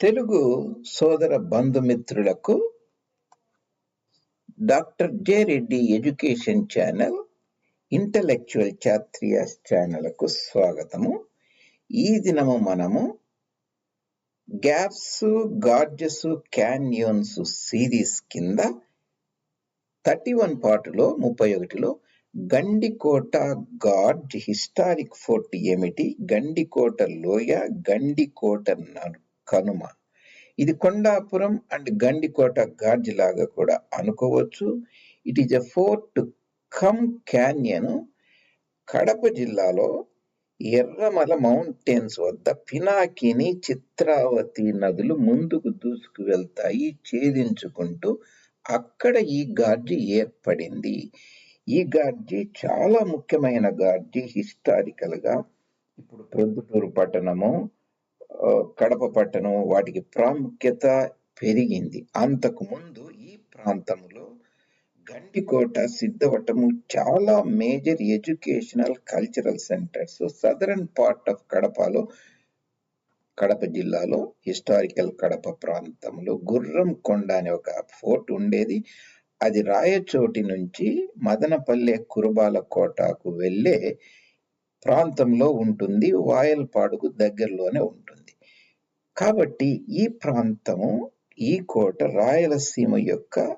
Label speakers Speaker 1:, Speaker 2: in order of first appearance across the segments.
Speaker 1: తెలుగు సోదర బంధుమిత్రులకు doctor J Reddy education channel intellectual చాత్రియాస్ ఛానల్కు స్వాగతము. ఈ దినము మనము గ్యాప్స్ గాడ్జెస్ క్యాన్యోన్స్ సిరీస్ కింద థర్టీ వన్ పార్ట్లో ముప్పై ఒకటిలో గండికోట గార్జ్ హిస్టారిక్ ఫోర్ట్ ఏమిటి? గండికోట లోయ గండికోట న- కనుమ. ఇది కొండాపురం అండ్ గండికోట గార్జ్ లాగా కూడా అనుకోవచ్చు. It is a fort cum canyon Kadapa జిల్లాలో ఎర్రమల మౌంటైన్స్ వద్ద పినాకిని చిత్రావతి నదులు ముందుకు దూసుకు వెళ్తాయి ఛేదించుకుంటూ అక్కడ ఈ గార్జి ఏర్పడింది. ఈ గార్జి చాలా ముఖ్యమైన గార్జి హిస్టారికల్గా ఇప్పుడు ప్రొద్దుటూరు పట్టణము కడప పట్టణం వాటికి ప్రాముఖ్యత పెరిగింది. అంతకు ముందు ఈ ప్రాంతంలో గండికోట సిద్ధవటము చాలా major educational cultural centres. Southern part of కడపలో కడప జిల్లాలో హిస్టారికల్ కడప ప్రాంతంలో గుర్రం కొండ అనే ఒక ఫోర్ట్ ఉండేది. అది రాయచోటి నుంచి మదనపల్లె కురుబాల కోటకు వెళ్ళే ప్రాంతంలో ఉంటుంది వాయల్పాడుకు దగ్గరలోనే ఉంటుంది. కాబట్టి ఈ ప్రాంతము ఈ కోట రాయలసీమ యొక్క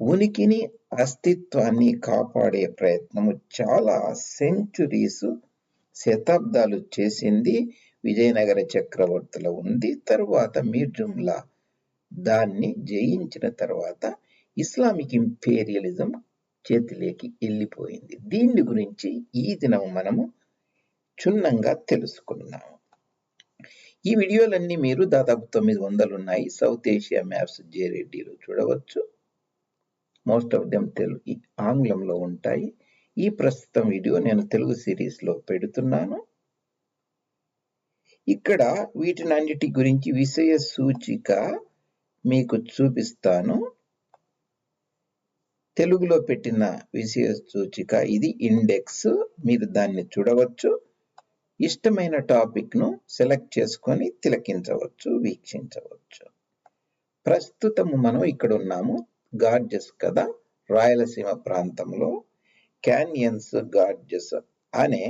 Speaker 1: ఉనికిని అస్తిత్వాన్ని కాపాడే ప్రయత్నము చాలా సెంచురీస్ శతాబ్దాలు చేసింది విజయనగర చక్రవర్తుల ఉంది. తరువాత మీర్జుమ్లా దాన్ని జయించిన తర్వాత ఇస్లామిక్ ఇంపీరియలిజం చేతిలోకి వెళ్ళిపోయింది. దీని గురించి ఈ దినం మనము క్షుణ్ణంగా తెలుసుకున్నాము. ఈ వీడియోలన్నీ మీరు దాదాపు తొమ్మిది వందలు ఉన్నాయి సౌత్ ఏషియా మ్యాప్స్ జేరెడ్డిలో చూడవచ్చు. మోస్ట్ ఆఫ్ దెమ్ తెలుగు ఆంగ్లంలో ఉంటాయి. ఈ ప్రస్తుతం వీడియో నేను తెలుగు సిరీస్లో పెడుతున్నాను. ఇక్కడ వీటినన్నిటి గురించి విషయ సూచిక మీకు చూపిస్తాను. తెలుగులో పెట్టిన విషయ సూచిక ఇది ఇండెక్స్. మీరు దాన్ని చూడవచ్చు. ఇష్టమైన టాపిక్ను సెలెక్ట్ చేసుకొని తిలకించవచ్చు వీక్షించవచ్చు. ప్రస్తుతము మనం ఇక్కడ ఉన్నాము గార్జెస్ కదా రాయలసీమ ప్రాంతంలో. క్యాన్యన్స్ గార్జెస్ అనే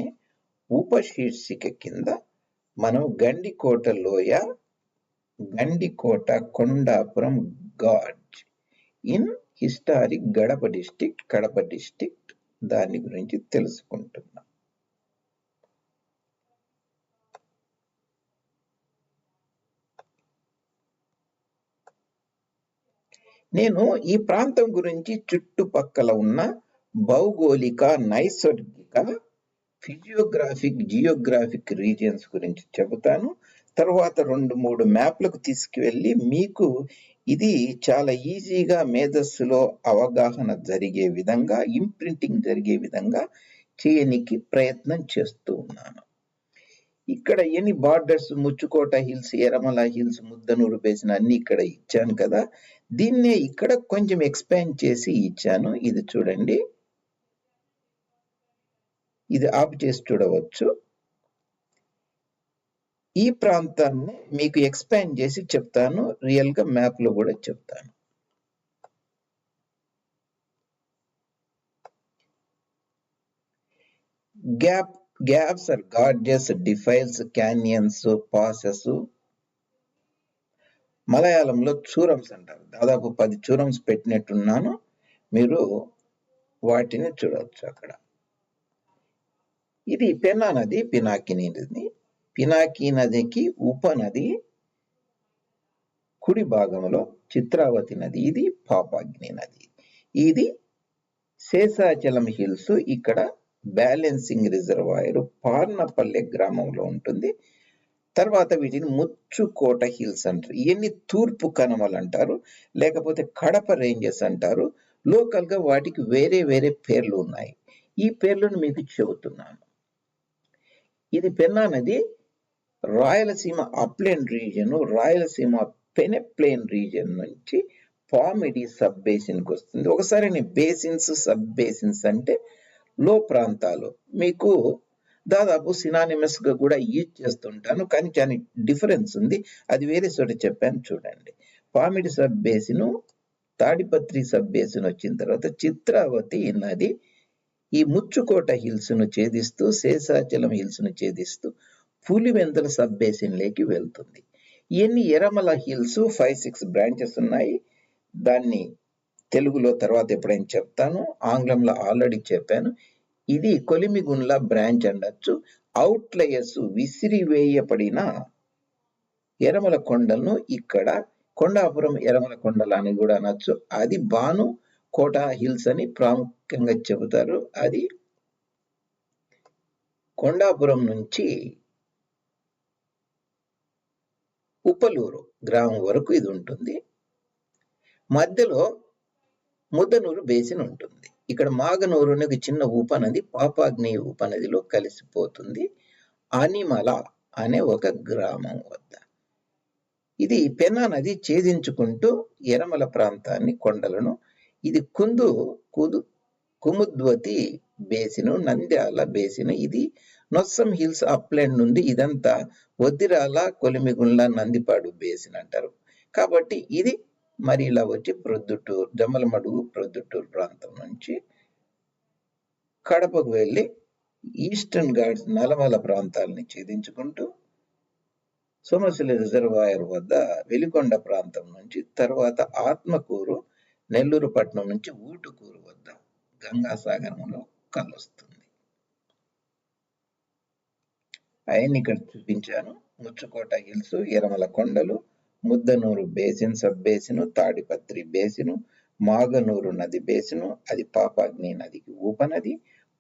Speaker 1: ఉపశీర్షిక కింద మనం గండికోట లోయ Gandikota Kondapuram gorge in historic Kadapa district Kadapa district దాని గురించి తెలుసుకుంటున్నాం. నేను ఈ ప్రాంతం గురించి చుట్టుపక్కల ఉన్న భౌగోళిక నైసర్గిక ఫిజియోగ్రాఫిక్ జియోగ్రాఫిక్ రీజియన్స్ గురించి చెబుతాను. తర్వాత రెండు మూడు మ్యాప్లకు తీసుకువెళ్ళి మీకు ఇది చాలా ఈజీగా మేధస్సులో అవగాహన జరిగే విధంగా ఇంప్రింటింగ్ జరిగే విధంగా చేయనికి ప్రయత్నం చేస్తూ ఉన్నాను. ఇక్కడ ఎన్ని borders Muchukota hills Erramala hills Muddanur basin అన్ని ఇక్కడ ఇచ్చాను కదా. దీన్నే ఇక్కడ కొంచెం ఎక్స్పాండ్ చేసి ఇచ్చాను. ఇది చూడండి. ఇది ఆఫ్ చేసి చూడవచ్చు. ఈ ప్రాంతాన్ని మీకు ఎక్స్పాండ్ చేసి చెప్తాను. రియల్గా మ్యాప్లో కూడా చెప్తాను. Gap gaps or gorges defiles canyons passes మలయాళంలో చూరమ్స్ అంటారు. దాదాపు పది చూరమ్స్ పెట్టినట్టున్నాను. మీరు వాటిని చూడవచ్చు అక్కడ. ఇది పెన్నా నది పినాకిని నది. పినాకి నదికి ఉపనది కుడి భాగంలో చిత్రావతి నది. ఇది పాపాగ్ని నది. ఇది శేషాచలం హిల్స్. ఇక్కడ బ్యాలెన్సింగ్ రిజర్వాయర్ పార్నపల్లె గ్రామంలో ఉంటుంది. తర్వాత వీటిని ముచ్చుకోట హిల్స్ అంటారు. ఇవన్నీ తూర్పు కనుమలు అంటారు. లేకపోతే కడప రేంజెస్ అంటారు. లోకల్గా వాటికి వేరే వేరే పేర్లు ఉన్నాయి. ఈ పేర్లను మీకు చెబుతున్నాను. ఇది పెన్నా నది రాయలసీమ అప్లెన్ రీజియన్ రాయలసీమ పెనెప్లేన్ రీజియన్ నుంచి పామిడి సబ్ బేసిన్కి వస్తుంది. ఒకసారి నేను బేసిన్స్ సబ్ బేసిన్స్ అంటే లో ప్రాంతాలు. మీకు దాదాపు సినానిమస్గా కూడా యూజ్ చేస్తుంటాను కానీ చాలా డిఫరెన్స్ ఉంది. అది వేరే చోట చెప్పాను చూడండి. Pamidi sub basin Tadipatri sub basin వచ్చిన తర్వాత చిత్రావతి నది ఈ ముచ్చుకోట హిల్స్ను ఛేదిస్తూ శేషాచలం హిల్స్ను ఛేదిస్తూ పులివెందుల సబ్ బేసిన్లోకి వెళ్తుంది. ఇవన్నీ Erramala hills five six branches ఉన్నాయి. దాన్ని తెలుగులో తర్వాత ఎప్పుడైనా చెప్తాను. ఆంగ్లంలో ఆల్రెడీ చెప్పాను. ఇది కొలిమిగుండ్ల బ్రాంచ్ అనొచ్చు. అవుట్లయర్స్ విసిరివేయబడిన ఎరమల కొండలను ఇక్కడ కొండాపురం ఎరమల కొండలు అని కూడా అనొచ్చు. అది బాను కోట హిల్స్ అని ప్రాముఖ్యంగా చెబుతారు. అది కొండాపురం నుంచి ఉప్పలూరు గ్రామం వరకు ఇది ఉంటుంది. మధ్యలో ముద్దనూరు బేసిన్ ఉంటుంది. ఇక్కడ మాగనూరు ఒక చిన్న ఉపనది పాపాగ్నేయ ఉపనదిలో కలిసిపోతుంది. అనిమల అనే ఒక గ్రామం వద్ద. ఇది పెన్నా నది ఛేదించుకుంటూ ఎరమల ప్రాంతాన్ని కొండలను ఇది కుందు కుదు కుముద్వతి బేసిను నంద్యాల బేసిను ఇది నొస్సం హిల్స్ అప్లాండ్ నుండి ఇదంతా వద్దిరాల కొలిమిగుండ్ల నందిపాడు బేసిన్ అంటారు కాబట్టి ఇది మరి ఇలా వచ్చి ప్రొద్దుటూరు జమ్మలమడుగు ప్రొద్దుటూరు ప్రాంతం నుంచి కడపకు వెళ్ళి ఈస్టర్న్ ఘాట్స్ నలమల ప్రాంతాలని ఛేదించుకుంటూ సోమశిల రిజర్వాయర్ వద్ద వెలికొండ ప్రాంతం నుంచి తర్వాత ఆత్మకూరు నెల్లూరు పట్నం నుంచి ఊటుకూరు వద్ద గంగాసాగరంలో కలుస్తుంది. అవన్నీ ఇక్కడ చూపించాను ముచ్చుకోట హిల్స్ ఎరమల కొండలు Muddanur basin sub basin Tadipatri basin Maganur నది బేసిను అది పాపాగ్ని నదికి ఉపనది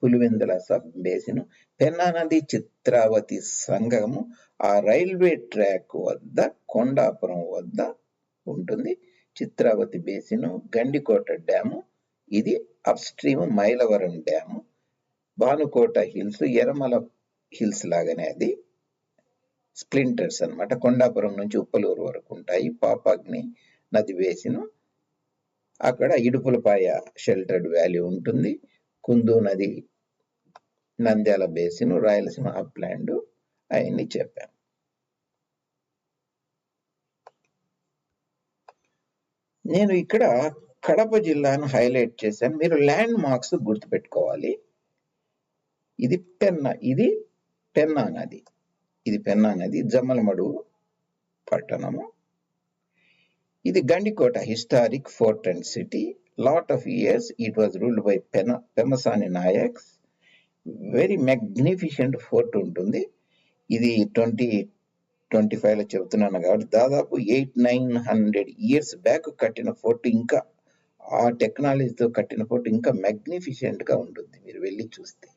Speaker 1: పులివెందుల సబ్ బేసిను పెన్నా నది చిత్రావతి సంగము ఆ రైల్వే ట్రాక్ వద్ద కొండాపురం వద్ద ఉంటుంది చిత్రావతి బేసిను గండికోట డ్యాము ఇది upstream Mylavaram dam Bhanukota hills Erramala hills లాగానే అది. స్ప్లింటర్స్ అన్నమాట. కొండాపురం నుంచి ఉప్పలూరు వరకు ఉంటాయి. పాపాగ్ని నది వేసిను అక్కడ ఇడుపులపాయ షెల్టర్డ్ వ్యాలీ ఉంటుంది. కుందు నది నంద్యాల బేసిను రాయలసీమ అప్లాండ్ అవన్నీ చెప్పాను నేను ఇక్కడ కడప జిల్లాను హైలైట్ చేశాను. మీరు ల్యాండ్ మార్క్స్ గుర్తుపెట్టుకోవాలి. ఇది పెన్నా ఇది పెన్నా నది. ఇది పెన్నా నది జమ్మలమడు పట్టణము. ఇది Gandikota historic fort and city. Lot of years it was ruled by పెన Pemmasani Nayaks very magnificent fort ఉంటుంది. ఇది ట్వంటీ ట్వంటీ ఫైవ్లో చెబుతున్నాను కాబట్టి దాదాపు eight nine hundred years back కట్టిన ఫోర్ట్ ఇంకా ఆ టెక్నాలజీతో కట్టిన ఫోర్ట్ ఇంకా మ్యాగ్నిఫిషెంట్గా ఉంటుంది. మీరు వెళ్ళి చూస్తే.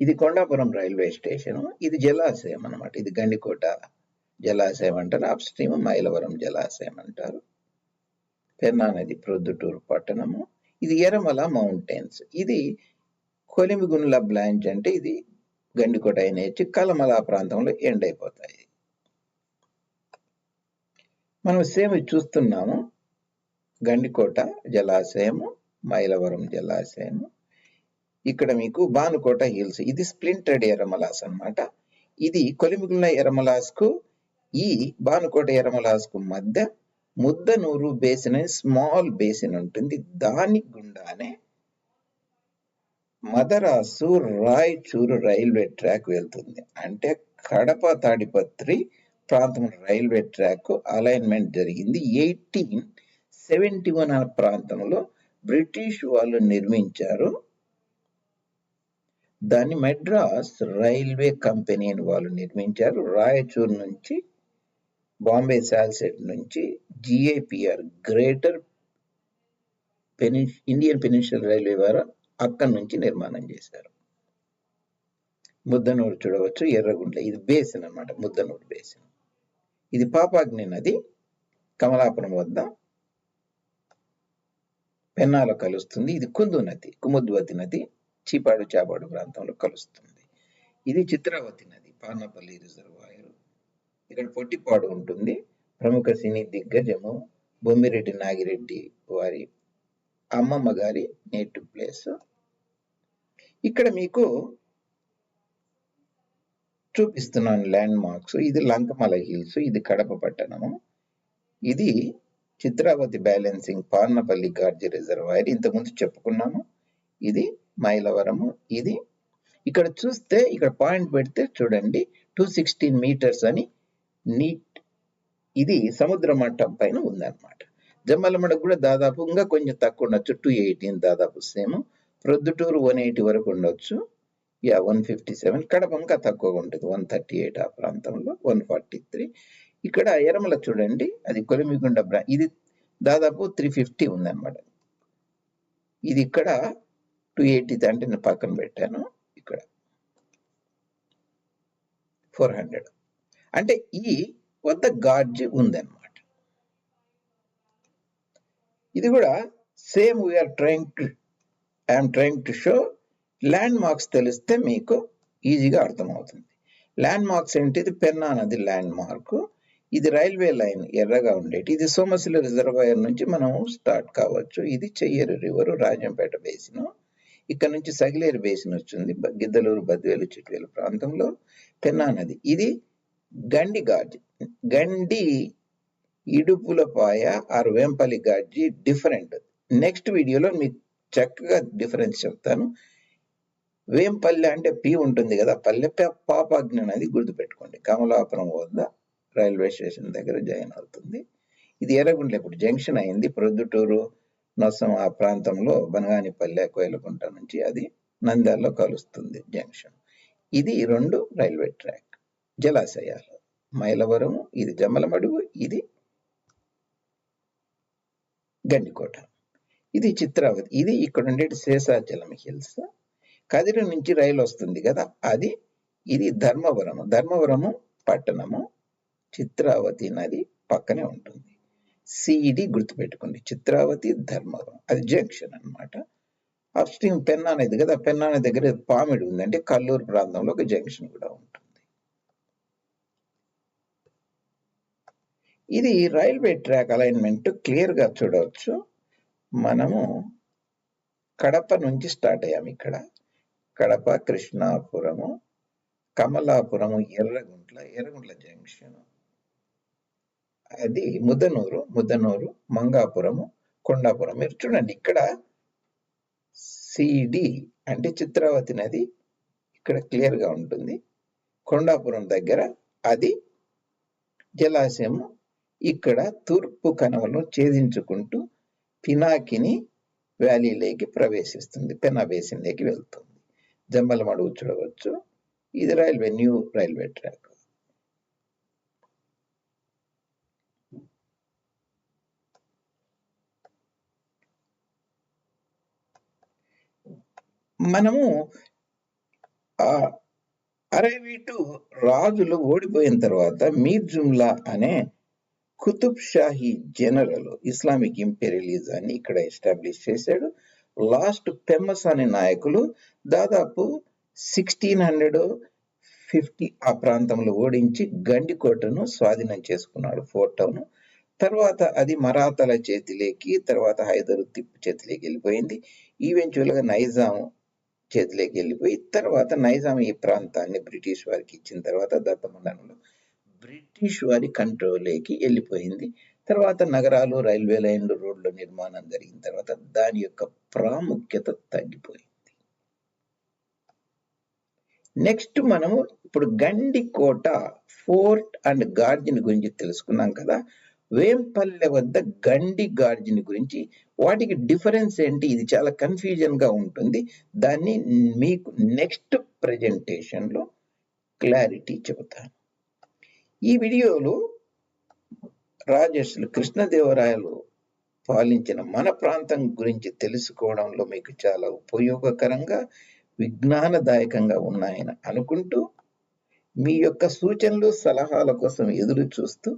Speaker 1: ఇది కొండాపురం రైల్వే స్టేషన్ ఇది జలాశయం అన్నమాట. ఇది గండికోట జలాశయం అంటారు అప్ స్ట్రీమ్ మైలవరం జలాశయం అంటారు. పెన్నా నది ప్రొద్దుటూరు పట్టణము ఇది ఎరమల మౌంటైన్స్. ఇది కొలిమిగుండ్ల బ్లాంచ్ అంటే ఇది గండికోట అయినచ్చి కలమల ప్రాంతంలో ఎండ్ అయిపోతాయి. మనం సేమ్ చూస్తున్నాము గండికోట జలాశయము మైలవరం జలాశయము. ఇక్కడ మీకు బానుకోట హిల్స్ ఇది స్ప్లింటెడ్ ఎరమలాస్ అన్నమాట. ఇది కొలిమిగున్న ఎరమలాస్కు ఈ బానుకోట ఎరమలాస్కు మధ్య ముద్దనూరు బేసిన్ అని స్మాల్ బేసిన్ ఉంటుంది. దాని గుండానే మదరాసు రాయచూరు రైల్వే ట్రాక్ వెళ్తుంది. అంటే కడప తాడిపత్రి ప్రాంతం రైల్వే ట్రాక్ అలైన్మెంట్ జరిగింది. ఎయిటీన్ సెవెంటీ వన్ ప్రాంతంలో బ్రిటిష్ వాళ్ళు నిర్మించారు. దాన్ని మెడ్రాస్ రైల్వే కంపెనీ అని వాళ్ళు నిర్మించారు. రాయచూర్ నుంచి బాంబే సాల్సెట్ నుంచి జిఏపిఆర్ గ్రేటర్ పెని ఇండియన్ పెనిన్షియల్ రైల్వే ద్వారా అక్కడి నుంచి నిర్మాణం చేశారు. ముద్దనూరు చూడవచ్చు ఎర్రగుండ ఇది బేసిన్ అన్నమాట ముద్దనూరు బేసిన్. ఇది పాపాగ్ని నది కమలాపురం వద్ద పెన్నాలో కలుస్తుంది. ఇది కుందు నది కుముద్వతి నది. చీపాడు చాపాడు ప్రాంతంలో కలుస్తుంది. ఇది చిత్రావతి నది పానపల్లి రిజర్వాయర్. ఇక్కడ పొట్టిపాడు ఉంటుంది. ప్రముఖ సినీ దిగ్గజము బొమ్మిరెడ్డి నాగిరెడ్డి వారి అమ్మమ్మ గారి నేటివ్ ప్లేస్. ఇక్కడ మీకు చూపిస్తున్నాను ల్యాండ్ మార్క్స్. ఇది లంకమల హిల్స్ ఇది కడప పట్టణము. ఇది Chitravati balancing Parnapalli gorge reservoir. ఇంతకుముందు చెప్పుకున్నాము. ఇది మైలవరము ఇది. ఇక్కడ చూస్తే ఇక్కడ పాయింట్ పెడితే చూడండి టూ సిక్స్టీన్ మీటర్స్ అని నీట్ ఇది సముద్ర మట్టం పైన ఉందన్నమాట. జమ్మలమడ కూడా దాదాపు ఇంకా కొంచెం తక్కువ ఉండొచ్చు టూ ఎయిటీన్ దాదాపు సేమ్ ప్రొద్దుటూరు వన్ ఎయిటీ వరకు ఉండొచ్చు. Yeah one fifty seven Kadapa ఇంకా తక్కువగా ఉంటుంది వన్ థర్టీ ఎయిట్ ఆ ప్రాంతంలో వన్ ఫార్టీ త్రీ ఇక్కడ ఎరమల చూడండి అది కొలిమిగుండ బ్రా ఇది దాదాపు త్రీ ఫిఫ్టీ ఉందన్నమాట. ఇది ఇక్కడ టూ ఎయిటీ అంటే నేను పక్కన పెట్టాను ఇక్కడ. Four hundred. అంటే ఈ వద్ద గాడ్జ్ ఉందన్నమాట. ఇది కూడా same we are trying to I'm trying to show landmarks తెలిస్తే మీకు ఈజీగా అర్థమవుతుంది. ల్యాండ్ మార్క్స్ ఏంటిది? పెన్నా అన్నది ల్యాండ్ మార్క్ ఇది రైల్వే లైన్ ఎర్రగా ఉండేటి. ఇది సోమశిల రిజర్వాయర్ నుంచి మనం స్టార్ట్ కావచ్చు. ఇది చెయ్యరు రివరు రాజంపేట బేసిన్. ఇక్కడ నుంచి సగిలేరు బేసిన్ వచ్చింది. గిద్దలూరు బద్వేలు చిట్వేలు ప్రాంతంలో పెన్నా నది. ఇది Gandi gorge Gandi Idupulapaya or Vempalli gorge different. Next వీడియోలో మీకు చక్కగా డిఫరెన్స్ చెప్తాను. వేంపల్లి అంటే పి ఉంటుంది కదా పల్లె ప- పాపాగ్ని అనేది గుర్తుపెట్టుకోండి. కమలాపురం వద్ద రైల్వే స్టేషన్ దగ్గర జాయిన్ అవుతుంది. ఇది ఎర్రగుండ్ల ఇప్పుడు జంక్షన్ అయింది. ప్రొద్దుటూరు నొసం ఆ ప్రాంతంలో బనగానిపల్లె కోయలకుంట నుంచి అది నంద్యాలలో కలుస్తుంది జంక్షన్. ఇది రెండు రైల్వే ట్రాక్. జలాశయాలు. మైలవరం ఇది జమ్మలమడుగు ఇది గండికోట. ఇది చిత్రావతి. ఇది ఇక్కడ ఉండే శేషాచలం హిల్స్. కదిరి నుంచి రైలు వస్తుంది కదా అది ఇది ధర్మవరము. ధర్మవరము పట్టణము. చిత్రావతి నది పక్కనే ఉంటుంది. సిఈడి గుర్తుపెట్టుకోండి. చిత్రావతి ధర్మవరం. అది జంక్షన్ అన్నమాట. అప్ స్ట్రీమ్ పెన్నా అనేది కదా పెన్నా అనే దగ్గర పామిడి ఉందంటే కల్లూరు ప్రాంతంలో ఒక జంక్షన్ కూడా ఉంటుంది. ఇది రైల్వే ట్రాక్ అలైన్మెంట్ క్లియర్గా చూడవచ్చు. మనము కడప నుంచి స్టార్ట్ అయ్యాము ఇక్కడ. కడప కృష్ణాపురము కమలాపురము ఎర్రగుంట్ల ఎర్రగుంట్ల జంక్షన్. అది ముద్దనూరు ముద్దనూరు మంగాపురము కొండాపురం. మీరు చూడండి ఇక్కడ సిడి అంటే చిత్రావతి నది ఇక్కడ క్లియర్గా ఉంటుంది. కొండాపురం దగ్గర అది జలాశయము. ఇక్కడ తూర్పు కనుమలను ఛేదించుకుంటూ పినాకిని వ్యాలీలోకి ప్రవేశిస్తుంది పెనా బేసిన్లోకి వెళ్తుంది. జమ్మలమడుగు చూడవచ్చు. ఇది రైల్వే న్యూ రైల్వే ట్రాక్. మనము ఆ అరేవీటు రాజులు ఓడిపోయిన తర్వాత మీర్ జుమ్లా అనే కుతుబ్ షాహీ జనరల్ ఇస్లామిక్ ఇంపీరియలిజాన్ని ఇక్కడ ఎస్టాబ్లిష్ చేశాడు. లాస్ట్ పెమ్మస్ అనే నాయకులు దాదాపు సిక్స్టీన్ హండ్రెడ్ ఫిఫ్టీ ఆ ప్రాంతంలో ఓడించి గండికోటను స్వాధీనం చేసుకున్నాడు ఫోర్ట్ టౌన్. తర్వాత అది మరాతల చేతిలోకి తర్వాత హైదరు తిప్పు చేతిలోకి వెళ్ళిపోయింది. ఈవెంచువల్గా నైజాం చేతిలోకి వెళ్ళిపోయి తర్వాత నైజాం ఈ ప్రాంతాన్ని బ్రిటిష్ వారికి ఇచ్చిన తర్వాత దత్తమండలంలో బ్రిటిష్ వారి కంట్రోల్లోకి వెళ్ళిపోయింది. తర్వాత నగరాలు రైల్వే లైన్లు రోడ్ల నిర్మాణం జరిగిన తర్వాత దాని యొక్క ప్రాముఖ్యత తగ్గిపోయింది. నెక్స్ట్ మనము ఇప్పుడు గండికోట ఫోర్ట్ అండ్ గార్జిన్ గురించి తెలుసుకున్నాం కదా. వేంపల్లె వద్ద గండి గార్జిన్ గురించి వాటికి డిఫరెన్స్ ఏంటి? ఇది చాలా కన్ఫ్యూజన్గా ఉంటుంది. దాన్ని మీకు నెక్స్ట్ ప్రెజెంటేషన్లో క్లారిటీ చెబుతాను. ఈ వీడియోలో రాజర్షులు కృష్ణదేవరాయలు పాలించిన మన ప్రాంతం గురించి తెలుసుకోవడంలో మీకు చాలా ఉపయోగకరంగా విజ్ఞానదాయకంగా ఉన్నాయని అనుకుంటూ మీ యొక్క సూచనలు సలహాల కోసం ఎదురు చూస్తూ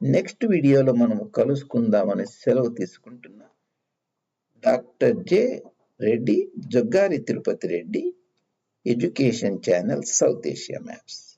Speaker 1: నెక్స్ట్ వీడియోలో మనం కలుసుకుందామని సెలవు తీసుకుంటున్నా. Doctor J Reddy Joggari Tirupati Reddy education channel South Asia maps.